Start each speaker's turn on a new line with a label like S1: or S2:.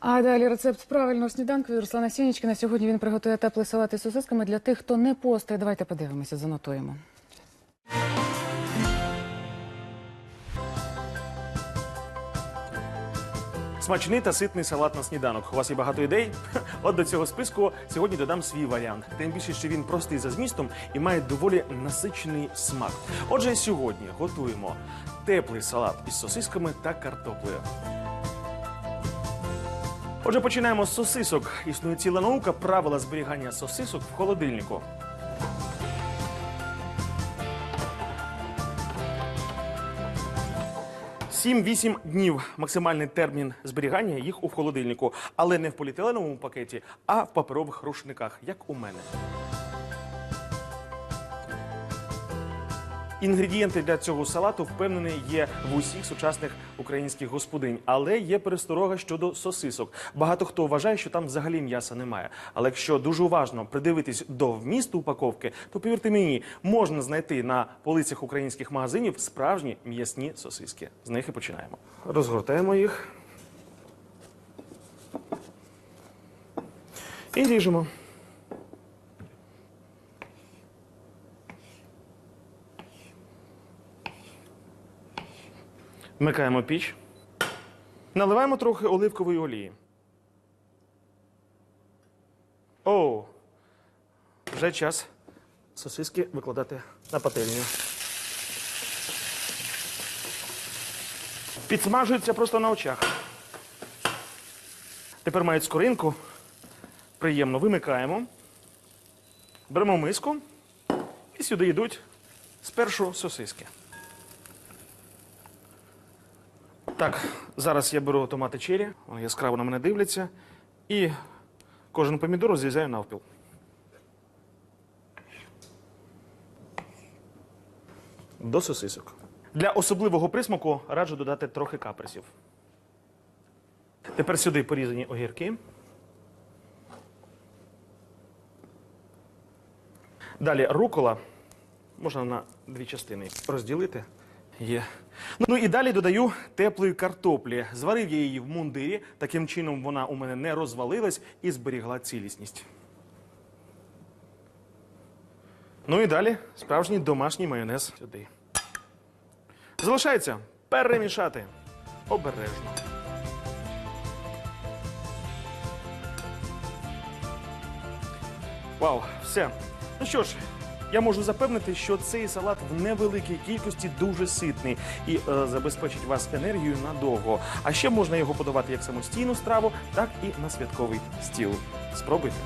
S1: А далі рецепт правильного сніданку від Руслана Сінічкина. Сьогодні він приготує теплий салат із сосисками для тих, хто не постає. Давайте подивимося, занотуємо.
S2: Смачний та ситний салат на сніданок. У вас є багато ідей? От до цього списку сьогодні додам свій варіант. Тим більше, що він простий за змістом і має доволі насичений смак. Отже, сьогодні готуємо теплий салат із сосисками та картоплею. Отже, починаємо з сосисок. Існує ціла наука правила зберігання сосисок в холодильнику. Сім-вісім днів максимальний термін зберігання їх у холодильнику, але не в поліетиленовому пакеті, а в паперових рушниках, як у мене. Інгредієнти для цього салату впевнений є в усіх сучасних українських господинь, але є пересторога щодо сосисок. Багато хто вважає, що там взагалі м'яса немає. Але якщо дуже уважно придивитись до вмісту упаковки, то повірте мені, можна знайти на полицях українських магазинів справжні м'ясні сосиски. З них і починаємо. Розгортаємо їх і ріжемо. Вмикаємо піч. Наливаємо трохи оливкової олії. О, вже час сосиски викладати на пательню. Підсмажуються просто на очах. Тепер мають скоринку. Приємно вимикаємо. Беремо миску і сюди йдуть спершу сосиски. Так, зараз я беру томати чері, яскраво на мене дивляться, і кожен помідор розрізаю навпіл. До сосисок. Для особливого присмаку раджу додати трохи капресів. Тепер сюди порізані огірки. Далі рукола можна на дві частини розділити. Є. Ну і далі додаю теплої картоплі. Зварив я її в мундирі. Таким чином вона у мене не розвалилась і зберігла цілісність. Ну і далі справжній домашній майонез сюди. Залишається перемішати обережно. Вау, все. Ну що ж, я можу запевнити, що цей салат в невеликій кількості дуже ситний і е, забезпечить вас енергією надовго. А ще можна його подавати як самостійну страву, так і на святковий стіл. Спробуйте.